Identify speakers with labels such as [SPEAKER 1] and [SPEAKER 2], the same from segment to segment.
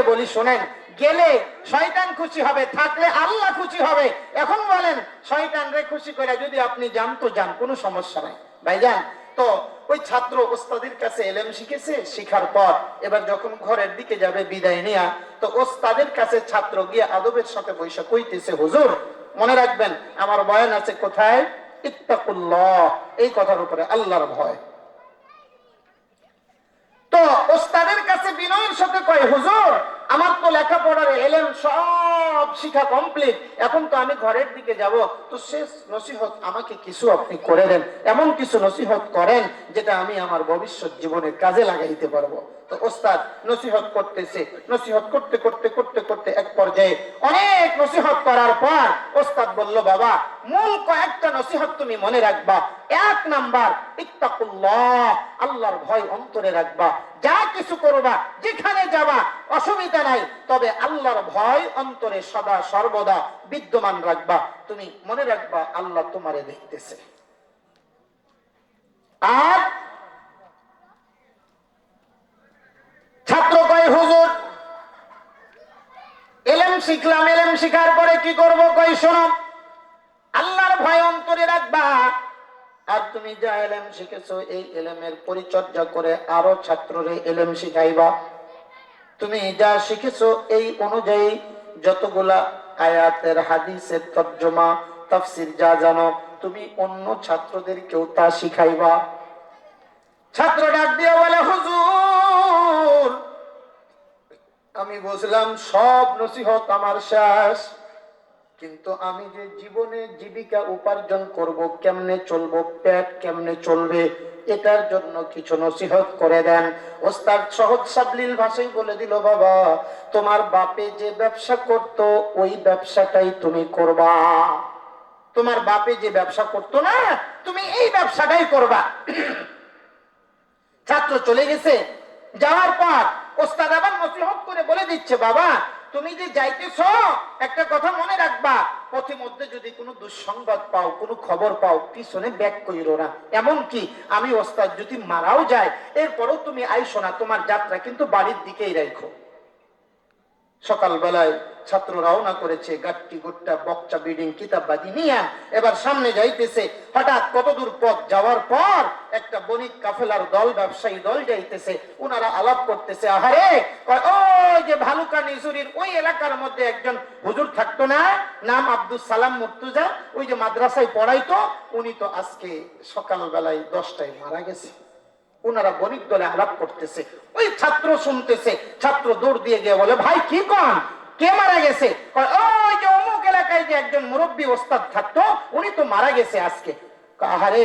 [SPEAKER 1] করে বলি, শোনেন, গেলে শয়তান খুশি হবে, থাকলে আল্লাহ খুশি হবে। এখন বলেন শয়তান রে খুশি করে যদি আপনি যান, তো যান, কোনো সমস্যা নাই। ভাইজান, তো ওই ছাত্র ওস্তাদের কাছে এলেম শিখেছে, শিখার পর এবার যখন ঘরের দিকে যাবে বিদায় নেয়া, তো ওস্তাদের কাছে ছাত্র গিয়ে আদবের সাথে বৈশা কইতেছে, হুজুর, মনে রাখবেন, আমার বয়ান আছে কোথায়? ইত্তাকুল্লাহ। এই কথার উপরে আল্লাহর ভয়। ওস্তাদের কাছে বিনয়ের সাথে কয়, হুজুর, আমার তো লেখাপড়ার এলেম সব শিখা কমপ্লিট এখন তো আমি ঘরের দিকে যাব। তো শেষ নসিহত আমাকে কিছু আপনি করে দেন। এমন কিছু নসিহত করেন যেটা আমি আমার ভবিষ্যৎ জীবনে কাজে লাগাইতে পারব। তো ওস্তাদ নসিহত করতেছে। নসিহত করতে করতে করতে করতে এক পর্যায়ে অনেক নসিহত করার পর ওস্তাদ বলল, বাবা, মূল কয়েকটা নসিহত তুমি মনে রাখবা। এক নাম্বার, ইত্তাকুল্লাহ, আল্লাহর ভয় অন্তরে রাখবা। যা কিছু করবা, যেখানে যাবা, অসুবিধা নাই। তবে আল্লাহর ভয় অন্তরে সদা সর্বদা বিদ্যমান রাখবা। তুমি মনে রাখবা, আল্লাহ তোমারে দেখতেছে। আর ছাত্র কয় হুজুর, এলেম শিখলাম, এলেম শিখার পরে কি করব কই শোনো? আল্লাহর ভয় অন্তরে রাখবা। আর তুমি যা এলেম শিখেছো, এই এলেমের পরিচর্যা করে আরও ছাত্ররে এলেম শিখাইবা। তুমি যা শিখেছো, এই অনুযায়ী যতগুলা আয়াতের হাদিসের তর্জমা, তাফসির যা জানো, তুমি অন্য ছাত্রদেরকেও তা শিখাইবা। ছাত্র ডাক দিয়ে বলে, হুজুর, আমি বুঝলাম সব নসিহত আমার শেষ। কিন্তু আমি যে জীবনে জীবিকা উপার্জন করব, কেমনে চলবো, পেট কেমনে চলবে, এটার জন্য কিছু নসিহত করে দেন। ওস্তাদ সহজ সাবলীল ভাষায় বলে দিল, বাবা, তোমার বাপে যে ব্যবসা করত, ওই ব্যবসাটাই তুমি করবা। তোমার বাপে যে ব্যবসা করতো না, তুমি এই ব্যবসাটাই করবা। ছাত্র চলে গেছে। যাওয়ার পর ওস্তাদ আবার নসিহত করে বলে দিচ্ছে, বাবা তুমি যে যাইতেছ, একটা কথা মনে রাখবা, পথে মধ্যে যদি কোনো দুঃসংবাদ পাও, কোনো খবর পাও, পিছনে ব্যাক করিল না। এমন কি আমি ওস্তাদ যদি মারাও যায়, এরপরও তুমি আইসো না, তোমার যাত্রা কিন্তু বাড়ির দিকেই রাখো সকালবেলায় ছাত্র রওনা করেছে, গাট্টি গুট্টা, বকচা বিল্ডিং কিতাববাদি নিয়ে। এবার সামনে যাইতেছে, হঠাৎ কত দূর পথ যাওয়ার পর একটা বণিক কাফেলার দল, ব্যবসায়ী দল যাইতেছে। ওনারা আলাপ করতেছে, আহারে! ওই যে ভালুকা নিজুরির ওই এলাকার মধ্যে একজন হুজুর থাকতো না? নাম আব্দুল সালাম মুর্তুজা। ওই যে মাদ্রাসায় পড়াইতো। উনি তো আজকে সকালবেলায় দশটায় মারা গেছে। ওনারা গরিব দলে আলাপ করতেছে। ওই ছাত্র শুনতেছে, ছাত্র দৌড় দিয়ে গিয়ে বলে, ভাই, কি কন? কে মারা গেছে? ওই যে অমুক এলাকায় যে একজন মুরব্বী ওস্তাদ থাকতো, উনি তো মারা গেছে আজকে। আহারে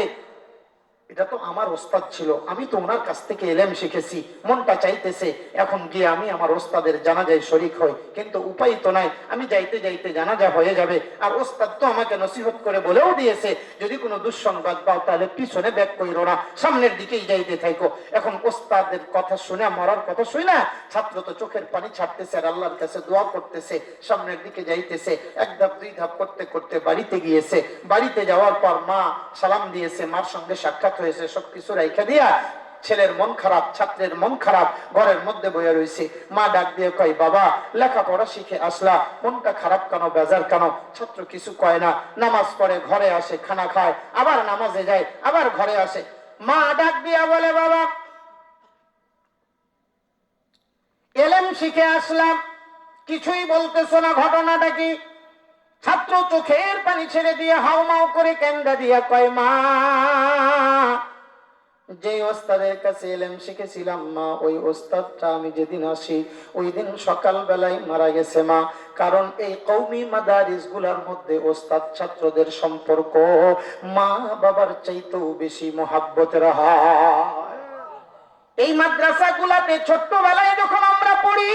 [SPEAKER 1] এটা তো আমার ওস্তাদ ছিল। আমি তো ওনার কাছ থেকে এলেম শিখেছি, মনটা চাইতেছে। এখন গিয়ে আমি আমার ওস্তাদের জানাজায় শরিক হই। কিন্তু উপায় তো নাই, আমি যাইতে যাইতে জানাজা হয়ে যাবে। আর ওস্তাদ তো আমাকে নসিহত করে বলেও দিয়েছে, যদি কোনো দুঃসংবাদ পাও তাহলে পিছনে ব্যাক কইরো না, সামনের দিকেই যাইতে থাইকো। এখন ওস্তাদের কথা শুনে, মরার কথা শুই না, ছাত্র তো চোখের পানি ছাড়তেছে আর আল্লাহর কাছে দোয়া করতেছে, সামনের দিকে যাইতেছে। এক ধাপ, দুই ধাপ করতে করতে বাড়িতে গিয়েছে। বাড়িতে যাওয়ার পর মা সালাম দিয়েছে, মার সঙ্গে সাক্ষাৎ হয়েছে সবকিছু রাইখা দিয়া ছেলের মন খারাপ, ছাত্রের মন খারাপ, ঘরের মধ্যে বয়ে রয়েছে মা ডাক দিয়ে কয়, বাবা, লেখাপড়া শিখে আসলা। মনটা খারাপ কেন, বেজার কেন? ছাত্র কিছু কয় না। নামাজ পড়ে ঘরে আসে, খানা খায়, আবার নামাজে যায়, আবার ঘরে আসে। মা ডাক দিয়া বলে, বাবা, এলেম শিখে আসলাম। কিছুই বলতেছো না, ঘটনাটা কি? ছাত্র চোখের পানি ছেড়ে দিয়ে হাউমাউ করে কেন্দা দিয়া কয়, মা যে ওস্তাদের কাছে এলেম শিখেছিলাম মা, ওই ওস্তাদটা আমি যেদিন আসি, ওই দিন সকাল বেলায় মারা গেছে মা। কারণ এই কৌমি মাদারিসগুলার মধ্যে ওস্তাদ ছাত্রদের সম্পর্ক মা বাবার চাইতেও বেশি মহাব্বতের হয় এই মাদ্রাসা গুলাতে ছোট্টবেলায় যখন আমরা পড়ি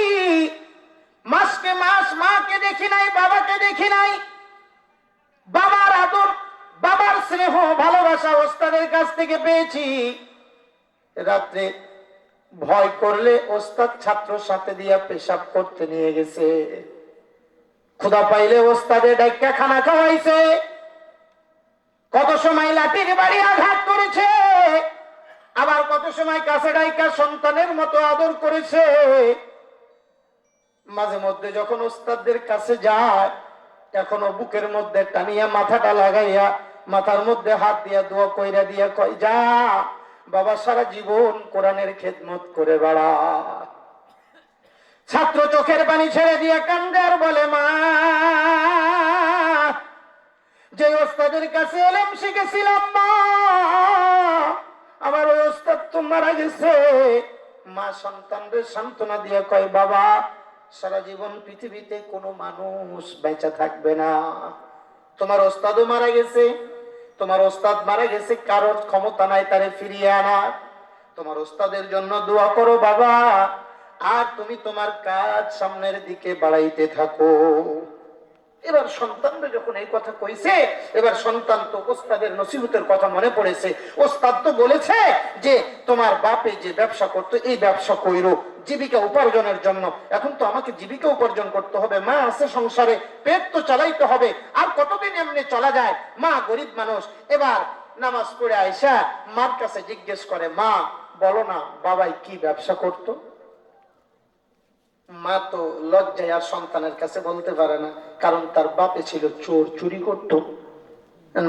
[SPEAKER 1] মাসকে মাস মাকে দেখি নাই বাবাকে দেখি নাই। বাবার আদর, বাবার স্নেহ, ভালোবাসা ওস্তাদের কাছ থেকে পেয়েছি। রাত্রে ভয় করলে ওস্তাদ ছাত্র সাথে দিয়া পেশাব করতে নিয়ে গেছে। ক্ষুদা পাইলে ওস্তাদে ডাইকা খানা খাওয়াইছে। কত সময় লাঠির বাড়ি আঘাত করেছে, আবার কত সময় কাছে ডাইকা সন্তানের মতো আদর করেছে। মাঝে মধ্যে যখন ওস্তাদদের কাছে যায় এখনও বুকের মধ্যে টানিয়া মাথাটা লাগাইয়া, মাথার মধ্যে হাত দিয়া দোয়া কইরা দিয়া কয়, যা, বাবা, সারা জীবন কোরআনের খেদমত করে বেড়া। ছাত্র চোখের পানি ছেড়ে দিয়ে কান্দে আর বলে, মা, যে ওস্তাদের কাছে এলাম শিখেছিলাম, মা, আমার ওই ওস্তাদ তো মারা গেছে। মা সন্তানদের সান্ত্বনা দিয়ে কয়, বাবা সারা জীবন পৃথিবীতে কোনো মানুষ বেঁচা থাকবে না। তোমার ওস্তাদও মারা গেছে। তোমার ওস্তাদ মারা গেছে, কারোর ক্ষমতা নাই তারে ফিরিয়ে আনা। তোমার ওস্তাদের জন্য দোয়া করো বাবা। আর তুমি তোমার কাজ সামনের দিকে বাড়াইতে থাকো। এবার সন্তানরা যখন এই কথা কইছে, এবার সন্তান তো ওস্তাদের নসিহতের কথা মনে পড়েছে। ওস্তাদ তো বলেছে যে, তোমার বাপে যে ব্যবসা করতো, এই ব্যবসা কইরো, জীবিকা উপার্জনের জন্য। এখন তো আমাকে জীবিকা উপার্জন করতে হবে, মা আছে সংসারে, পেট তো চালাইতে হবে। আর কতদিন এমনি চলা যায়? মা গরিব মানুষ। এবার নামাজ পড়ে আইসা মার কাছে জিজ্ঞেস করে, মা, বলো না, বাবাই কি ব্যবসা করতো? মা তো লজ্জায় আর সন্তানের কাছে বলতে পারে না, কারণ তার বাপে ছিল চোর, চুরি করতো।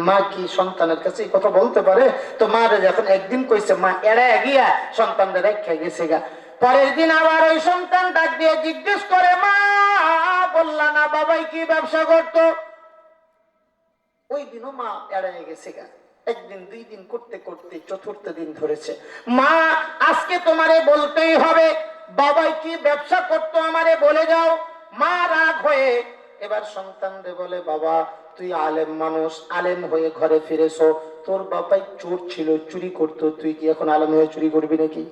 [SPEAKER 1] মা কি সন্তানের কাছে কথা বলতে পারে? তো মা যখন একদিন কইছে, মা এরা গিয়া সন্তানদের রেখে গেছে গা। পরের দিন আবার ওই সন্তান ডাক দিয়ে জিজ্ঞেস করে, মা, বললা না বাবাই কি ব্যবসা করতো? ওই দিনও মা এড়ায় গেছে গা। একদিন, দুই দিন করতে করতে চতুর্থ দিন ধরেছে। মা, আজকে তোমারে বলতেই হবে, বাবাই কি ব্যবসা করতো আমারে বলে যাও মা রাগ হয়ে এবার সন্তানরে বলে, বাবা, তুই আলেম মানুষ, আলেম হয়ে ঘরে ফিরেছো। তোর বাবাই চোর ছিল, চুরি করতো। তুই কি এখন আলেম হয়ে চুরি করবি নাকি?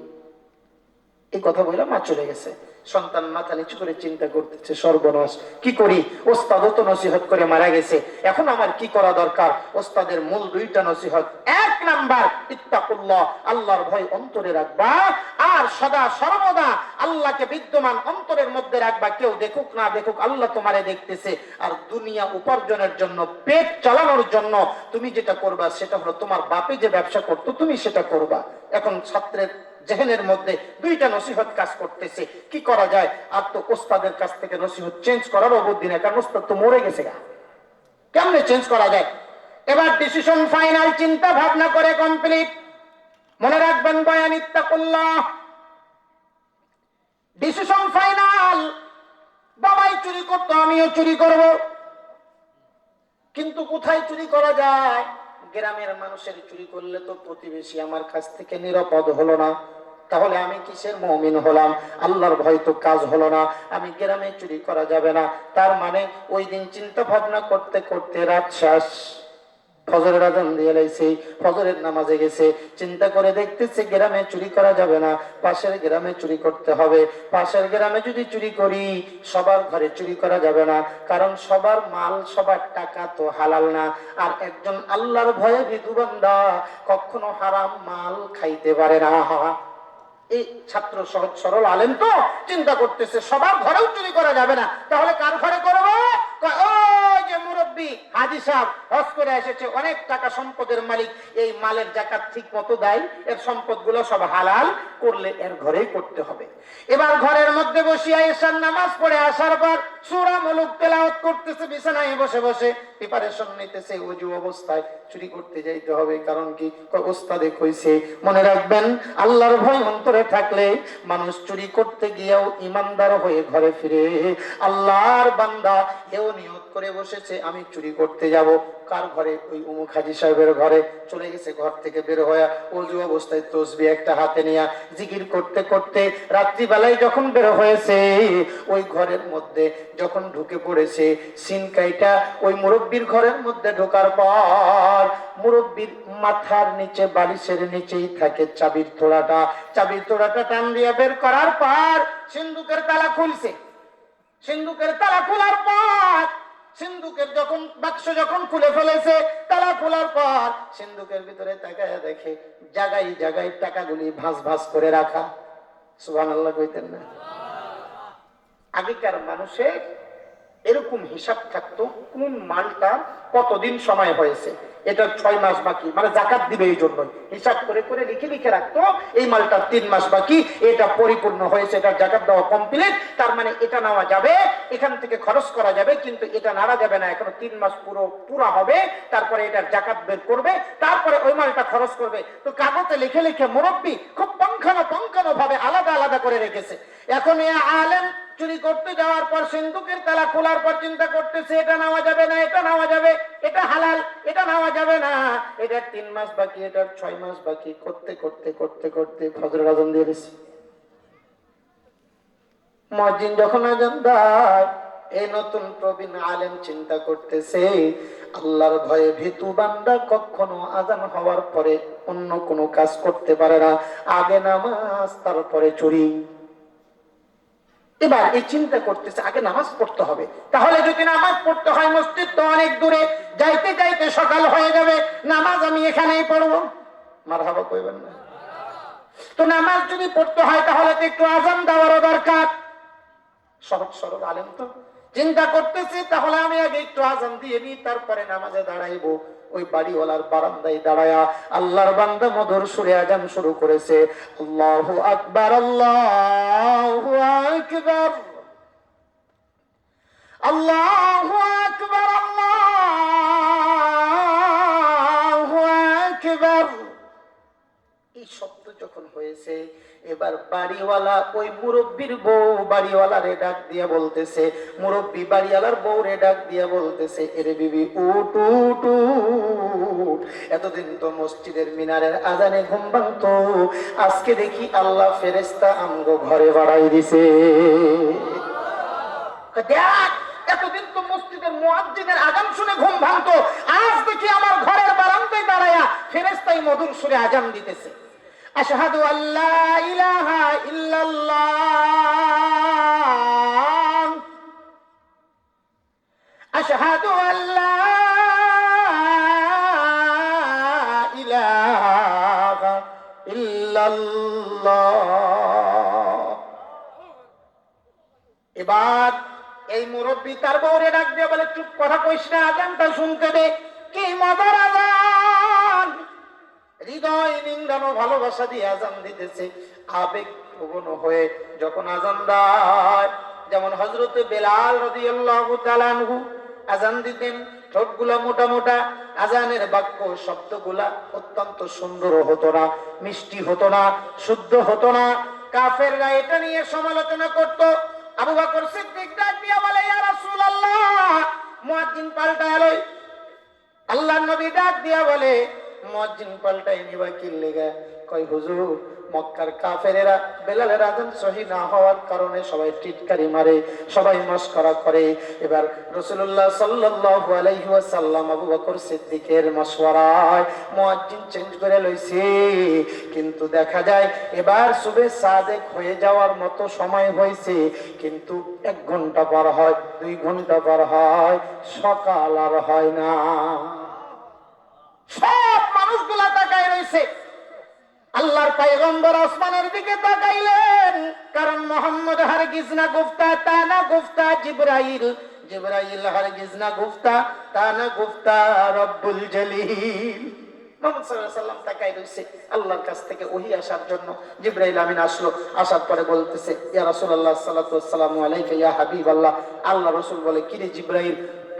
[SPEAKER 1] এই কথা বলে মা চলে গেছে। সন্তান মাথা নিচু করে চিন্তা করতেছে, সর্বনাশ। কি করি? ওস্তাদ তো নসিহত করে মারা গেছে। এখন আমার কি করা দরকার? ওস্তাদের মূল দুইটা নসিহত। এক নাম্বার, ইত্তাকুল্লাহ, আল্লাহর ভয় অন্তরে রাখবা। আর সদা সর্বদা আল্লাহকে বিদ্যমান অন্তরের মধ্যে রাখবা। কেউ দেখুক, না দেখুক, আল্লাহ তোমারে দেখতেছে। আর দুনিয়া উপার্জনের জন্য, পেট চালানোর জন্য তুমি যেটা করবা, সেটা হলো তোমার বাপে যে ব্যবসা করতো, তুমি সেটা করবা। এখন ছাত্রের জেহেনের মধ্যে দুইটা নসিহত কাজ করতেছে। কি করা যায়? আর তো ওস্তাদের কাছ থেকে নসিহত চেঞ্জ করার বুদ্ধি নেই, কারণ ওস্তাদ তো মরে গেছে গা। কেমনে চেঞ্জ করা যায়? এবার ডিসিশন ফাইনাল চিন্তা ভাবনা করে কমপ্লিট মনে রাখবেন, বয়ান ইত্তাকুল্লাহ। ডিসিশন ফাইনাল বাবাই চুরি করতো, আমিও চুরি করব। কিন্তু কোথায় চুরি করা যায়? গ্রামের মানুষের চুরি করলে তো প্রতিবেশী আমার কাছ থেকে নিরাপদ হলো না। তাহলে আমি কিসের মমিন হলাম? আল্লাহর ভয় তো কাজ হলো না। আমি গ্রামে চুরি করা যাবে না। তার মানে ওই দিন চিন্তা ভাবনা করতে করতে রাত ফজরের আজান দিয়ে লাইছে, ফজরের নামাজে গেছে। চিন্তা করে দেখতেছে গ্রামে চুরি করা যাবে না। পাশের গ্রামে চুরি করতে হবে। পাশের গ্রামে যদি চুরি করি, সবার ঘরে চুরি করা যাবে না। কারণ সবার মাল, সবার টাকা তো হালাল না। আর একজন আল্লাহর ভয়ে বিধুবান্ধা কখনো হারাম মাল খাইতে পারে না। এই ছাত্র সহজ সরল আলেন তো চিন্তা করতেছে, সবার ঘরেও চুরি করা যাবে না। তাহলে কার ঘরে করব? হাজি করে এসেছে, অনেক টাকা সম্পদের মালিক। এই মালের জাকাত ঠিক মতো দেয়, এর সব হালাল করলে এর ঘরেই করতে হবে। এবার ঘরের মধ্যে বসিয়া এসার নামাজ পড়ে আসার পর মুলুক করতেছে, বিছানায় বসে বসে প্রিপারেশন নিতেছে, অজু অবস্থায় চুরি করতে যাইতে হবে। কারণ কি? ওস্তাদে কইছে, মনে রাখবেন, আল্লাহর ভয় অন্তরে থাকলে মানুষ চুরি করতে গিয়েও ইমানদার হয়ে ঘরে ফিরে। আল্লাহর বান্দা এও নিয়ত করে বসেছে, আমি চুরি করতে যাব। কার ঘরে? ওই উমুক হাজি সাহেবের ঘরে। চলে গেছে ঘর থেকে বের হয়ে, অজু অবস্থায় তসবি একটা হাতে নিয়ে জিকির করতে করতে রাত্রিবেলায় যখন বের হয়েছে, ওই ঘরের মধ্যে যখন ঢুকে পড়েছে সিনকাইটা ওই মুরব্বীর ঘরের মধ্যে ঢোকার পর মুরব্বীর মাথার নিচে, বালিশের নিচেই থাকে চাবির তোড়াটা। চাবির তোড়াটা টান দিয়ে বের করার পর সিন্ধুকের তালা খুলছে। সিন্ধুকের তালা খোলার পর সিন্ধুকের যখন বাক্স যখন খুলে ফেলেছে, তালা খোলার পর সিন্ধুকের ভিতরে তাকায় দেখে জাগাই জায়গায় টাকাগুলি ভাস ভাস করে রাখা। সুবান আল্লাহ কইতেন না। আগেকার মানুষের এরকম হিসাব থাকতো কোন মালটা কতদিন সময় হয়েছে। এটা ছয় মাস বাকি মানে জাকাত দিবে এই জন্য হিসাব করে করে লিখে লিখে রাখতো, এই মালটা তিন মাস বাকি, এটা পরিপূর্ণ হয়েছে এটা জাকাত দেওয়া কমপ্লিট তার মানে এটা নেওয়া যাবে, এখান থেকে খরচ করা যাবে, কিন্তু এটা নাড়া যাবে না, এখনও তিন মাস পুরো পুরা হবে, তারপরে এটার জাকাত বের করবে, তারপরে ওই মালটা খরচ করবে। তো কাগজে লিখে লিখে মুরব্বী খুব পঙ্খানো পঙ্খানো ভাবে আলাদা আলাদা করে রেখেছে। এখন এ আলেম চুরি করতে যাওয়ার পর সিন্ধুকের তালা খোলার পর চিন্তা করতেছে, এটা নেওয়া যাবে না, এটা নেওয়া যাবে, এটা হালাল, এটা নেওয়া যাবে না। এটার তিন মাস বাকি এটার ছয় মাস বাকি, করতে করতে করতে করতে ফজর আজান দিয়ে দিছি। মসজিদ যখন আজান এই নতুন প্রবীণ আলেম চিন্তা করতেছে, আল্লাহর ভয়ে ভীতু বান্দা কখনো আজান হওয়ার পরে অন্য কোনো কাজ করতে পারে না। আগে নামাজ, তারপরে চুরি। এবার এই চিন্তা করতেছে, আগে নামাজ পড়তে হবে। তাহলে যদি নামাজ পড়তে হয় মসজিদ তো অনেক দূরে, যাইতে যাইতে সকাল হয়ে যাবে, নামাজ আমি এখানেই পড়ব। মার হাবা কইবেন না। তো নামাজ যদি পড়তে হয়, তাহলে তো একটু আজান দেওয়ারও দরকার। সহজ সরল আলেম তো। চিন্তা করতেছি, তাহলে আমি আগে একটু আজান দিয়ে নিই, তারপরে নামাজে দাঁড়াইবো। ওই বাড়িওয়ালার বারান্দায় দাঁড়ায়া আল্লাহর বান্দা মধুর সুরে আজান শুরু করেছে আকবার, আল্লাহু আকবার। আল্লাহু আকবার আকবার। এই শব্দ যখন হয়েছে এবার বাড়িওয়ালা ওই মুরব্বীর বউ বাড়িওয়ালারে ডাক দিয়া বলতেছে, মুরব্বী বাড়িওয়ালার বউ রে ডাক দিয়া বলতেছে, এরে বিবি উঠ উঠ। এতদিন তো মসজিদের মিনারের আজানে ঘুম ভাঙতো। আজকে দেখি আল্লাহ ফেরেস্তা আমগো ঘরে বাড়াই দিছে। দেখ, এতদিন তো মসজিদের মুয়াজ্জিনের আজান শুনে ঘুম ভাঙতো। আজ দেখি আমার ঘরের বারান্দায় দাঁড়ায়া ফেরেস্তাই মধুর সুরে আজান দিতেছে। আশহাদু আল্লা ইলাহা ইল্লাল্লাহ। আশহাদু আল্লা ইলাহা ইল্লাল্লাহ। এবার এই মুরব্বী তার বউরে ডাক বলে, চুপ, কথা কইস না আজানটা শুনতে দে। কি মজার আজান? হৃদয় ভালোবাসা দিয়ে আজান দিতেছে। আবেগ হয়ে যখন আজান দেয়, যেমন হজরত বেলাল তাআলা আজান দিতেন মোটা মোটা, আজানের বাক্য শব্দগুলা অত্যন্ত সুন্দর হতো না, মিষ্টি হতো না, শুদ্ধ হতো না। কাফেররা এটা নিয়ে সমালোচনা করত, আবু বকর সিদ্দিক ডাক বলে, ইয়া রাসূলুল্লাহ! মুয়াজ্জিন পাল্টা এলোই আল্লাহ নবী ডাক দিয়া বলে মুয়াজ্জিন পাল্টাই নিবা কি লেগা। কয়, হুজুর, মক্কার কাফেরেরা, বেলালের আজান সহি না হওয়ার কারণে সবাই টিটকারি মারে, সবাই মস্করা করে। এবার রাসূলুল্লাহ সাল্লাল্লাহু আলাইহি আবু বকর সিদ্দিকের মশওয়ারায় মুয়াজ্জিন চেঞ্জ করে লইছে। কিন্তু দেখা যায়, এবার সুবে সাদেক হয়ে যাওয়ার মতো সময় হয়েছে কিন্তু এক ঘণ্টা পর হয়, দুই ঘণ্টা পর হয়, সকাল আর হয় না। মানুষগুলা তাকায় রয়েছে। আল্লাহর পায়গম্বর আসমানের দিকে তাকাইলেন। কারণ মোহাম্মদ হারগিজ না গুফতা তা না গুফতা জিব্রাইল। জিব্রাইল, হারগিজ না গুফতা তা না গুফতা রব্বুল জলিল। কাছ থেকে আসার জন্য। আমিন আসলো পরে বলতেছে আল্লাহ রাসূল বলে কিরে জিব্রাইল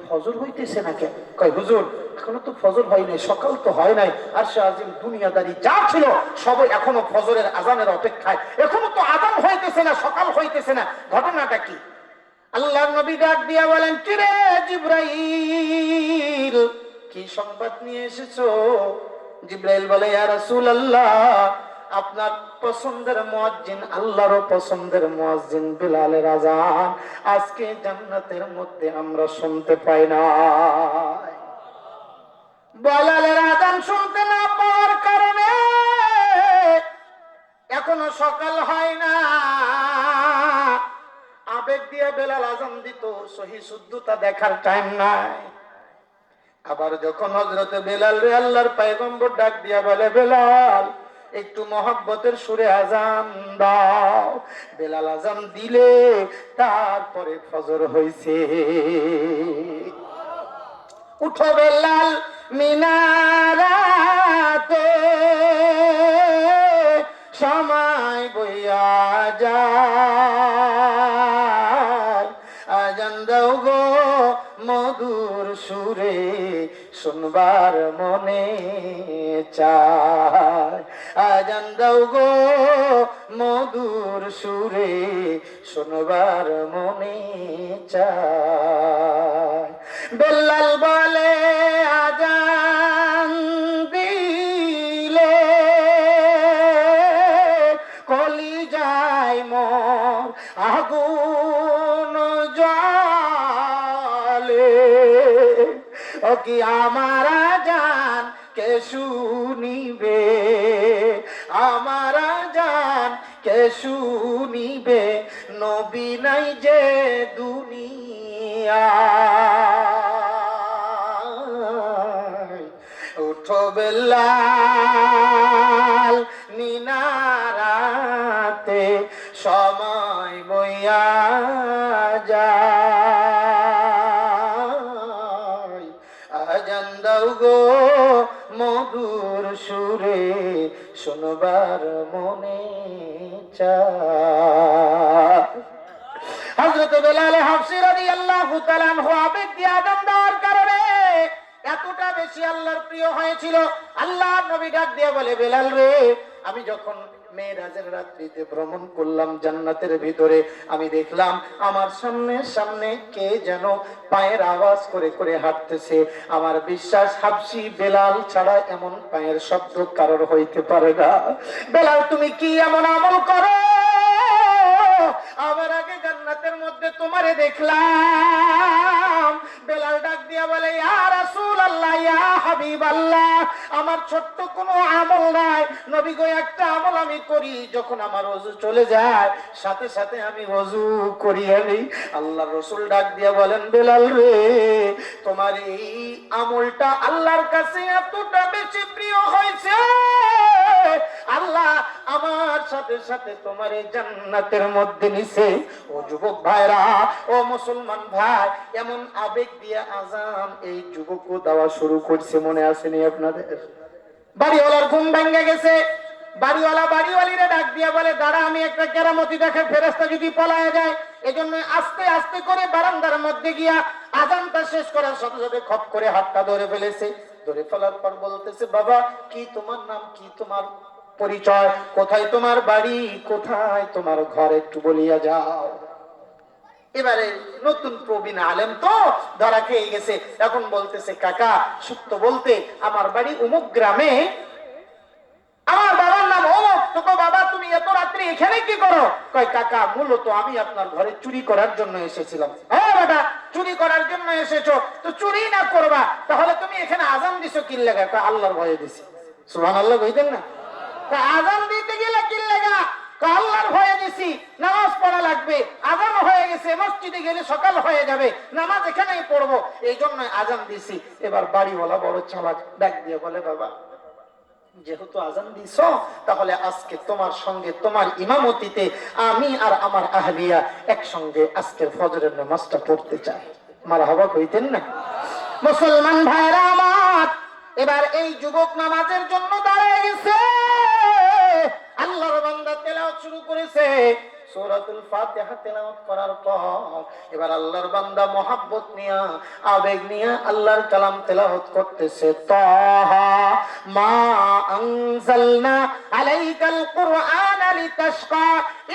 [SPEAKER 1] ফজর হইতেছে না কেন কয়, হুজুর, এখনও তো ফজর হয় নাই, সকাল তো হয় নাই, আর সে আজিম দুনিয়াদারি যা ছিল, সবাই এখনও ফজরের আজানের অপেক্ষায়। এখনও তো আজান হইতেছে না, সকাল হইতেছে না। ঘটনাটা কি? আল্লাহ নবী ডাক দিয়া বলেন কিরে জিব্রাইল? কি সংবাদ নিয়ে এসেছ? জিব্রাইল বলে, ইয়া রাসূলুল্লাহ আপনার পছন্দের মুয়াজ্জিন আল্লাহরও পছন্দের মুয়াজ্জিন বিলালের আজান। আজকে জান্নাতের মধ্যে আমরা শুনতে পাই না। বেলালের আজান শুনতে না পাওয়ার কারণে এখনও সকাল হয় না। আবেগ দিয়ে বেলাল আজান দিত, সহি শুদ্ধতা দেখার টাইম নাই। আবার যখন হজরত বেলাল রে আল্লাহর পায়গম্বর ডাক দিয়া বলে, বেলাল একটু মহব্বতের সুরে আজান দাও। বেলাল আজান দিলে তারপরে ফজর হইছে। উঠো বেলাল মিনারাতে, সময় বইয়া যায়। আজান দাও গো মধুর সুরে শুনবার মনে চায়। আজান গো মধুর সুরে শুনবার মনে চায়। বেল্লাল বলে কি আমার জান কে শুনিবে? আমার জান কে শুনিবে? নবী নাই যে দুনিয়া। উঠো বেলাল মিনারাতে, সময় বইয়া যায়। সুরে শুনবার মনে বেলাল তাআলা আনহু আবেগ দিয়ে দেওয়ার কারণে এতটা বেশি আল্লাহর প্রিয় হয়েছিল। আল্লাহ নবী ডাক দিয়ে বলে, বেলাল রে, আমি যখন মেয়েরাজের রাত্রিতে ভ্রমণ করলাম জান্নাতের ভিতরে। আমি দেখলাম আমার সামনে সামনে কে যেন পায়ের আওয়াজ করে করে হাঁটতেছে। আমার বিশ্বাস হাবসি বেলাল ছাড়া এমন পায়ের শব্দ কারোর হইতে পারে না। বেলাল, তুমি কি এমন আমল করো? আমার আগে জান্নাতের মধ্যে তোমারে দেখলাম। বেলাল ডাক দিয়া বলে আল্লাহ আল্লাহ আমার ছোট্ট কোনো আমল নাই। নবী গো, একটা আমল আমি করি, যখন আমার ওযু চলে যায়, সাথে সাথে আমি ওযু করি আমি। আল্লাহর রসুল ডাক দিয়া বলেন, বেলাল রে, তোমার এই আমলটা আল্লাহর কাছে এতটা বেশি প্রিয় হয়েছে। আল্লাহ আমার সাথে সাথে তোমার এই জান্নাতের মধ্যে নিছে। ও যুবক ভাইরা, ও মুসলমান ভাই, এমন আবেগ দিয়ে আজান এই যুবকও দেওয়া শুরু করছে, মনে আসেনি আপনাদের? বাড়িওয়ালার ঘুম ভেঙে গেছে। বাড়িওয়ালা বাড়িওয়ালিরা ডাক দিয়া বলে, দাঁড়া, আমি একটা কেরামতি দেখে ফেরেস্তা যদি পলায় যায়, এজন্য আস্তে আস্তে করে বারান্দার মধ্যে গিয়া আজানটা শেষ করার সাথে সাথে খপ করে হাতটা ধরে ফেলেছে। ধরে ফেলার পর বলতেছে, বাবা, কি তোমার নাম, কি তোমার পরিচয়? কোথায় তোমার বাড়ি? কোথায় তোমার ঘর? একটু বলিয়া যাও। এবারে নতুন প্রবীণ আলেম তো ধরা খেয়ে গেছে। এখন বলতেছে, কাকা, সত্য বলতে আমার বাড়ি উমুক গ্রামে। আমার বাবার নাম অমুক। তোকে বাবা, তুমি এত রাত্রি এখানে কি করো? কয়, কাকা, মূলত আমি আপনার ঘরে চুরি করার জন্য এসেছিলাম। হ্যাঁ চুরি করার জন্য এসেছ, তো চুরি না করবা, তাহলে তুমি এখানে আজান দিছো কি লেগা? আল্লাহর ভয়ে দিছি। সুবহান আল্লাহ কইতেন না? আজান দিতে গেলে কি লেগা? আল্লাহর ভয়ে দিছি, নামাজ পড়া লাগবে, আজান হয়ে গেছে, মসজিদে গেলে সকাল হয়ে যাবে, নামাজ এখানেই পড়ব এই জন্য আজান দিছি। এবার বাড়িওয়ালা বড় চালাক, ডাক দিয়ে বলে, বাবা যেহেতু আজান দিছ, তাহলে আজকে তোমার সঙ্গে তোমার ইমামতিতে আমি আর আমার আহলিয়া একসঙ্গে আজকে ফজরের নামাজটা পড়তে চাই। মারা হবা কইতেন না? মুসলমান ভাইরা আমার, এবার এই যুবক নামাজের জন্য দাঁড়িয়ে গেছে। আল্লাহর বান্দা তেলাওয়াত শুরু করেছে সূরাতুল ফাতিহা তেলাওয়াত করার পর। এবার আল্লাহর বান্দা মোহাব্বত নিয়া, আবেগ নিয়া আল্লাহর কালাম তেলাওয়াত করতেছে। তাহা, মা আনজালনা আলাইকাল কুরআন লিতাশকা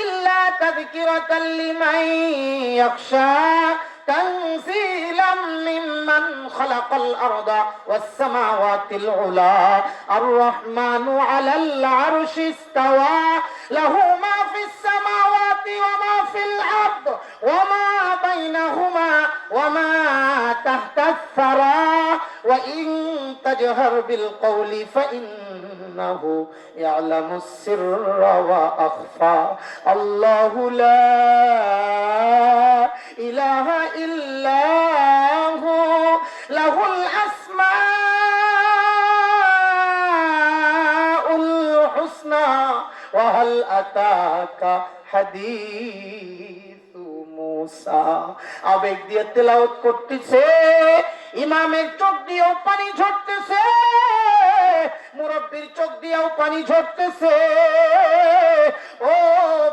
[SPEAKER 1] ইল্লা তাযকিরাতাল লিমান ইয়াখশা। تنزيلا ممن خلق الأرض والسماوات العلى الرحمن على العرش استوى. له ما في السماوات وما في الأرض وما بينهما وما تحت الثرى. وإن تجهر بالقول فإنه يعلم السر وأخفى. الله لا إله إلا هو له الأسماء الحسنى আতাকা হাদিসু মুসা আবেগ দিয়ে তেলাওয়াত করতেছে ইমামের চোখ দিয়েও পানি ঝরতেছে মুরব্বীর চোখ দিয়েও পানি ঝরতেছে ও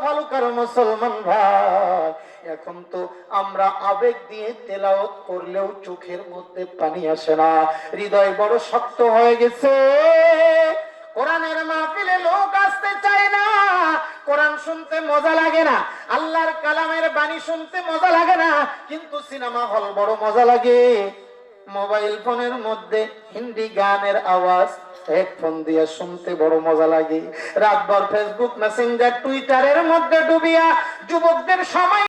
[SPEAKER 1] ভালো কারো মুসলমান ভাই এখন তো আমরা আবেগ দিয়ে তেলাওয়াত করলেও চোখের মধ্যে পানি আসে না। হৃদয় বড় শক্ত হয়ে গেছে। কোরআনের মাহফিলে লোক আসতে চায় না। কোরআন শুনতে মজা লাগে না। আল্লাহর কালামের বাণী শুনতে মজা লাগে না। কিন্তু সিনেমা হল বড় মজা লাগে। মোবাইল ফোনের মধ্যে হিন্দি গানের আওয়াজ, হেডফোন দিয়ে শুনতে বড় মজা লাগে। রাতভর ফেসবুক, মেসেঞ্জার, টুইটারের মধ্যে ডুবিয়া যুবকদের সময়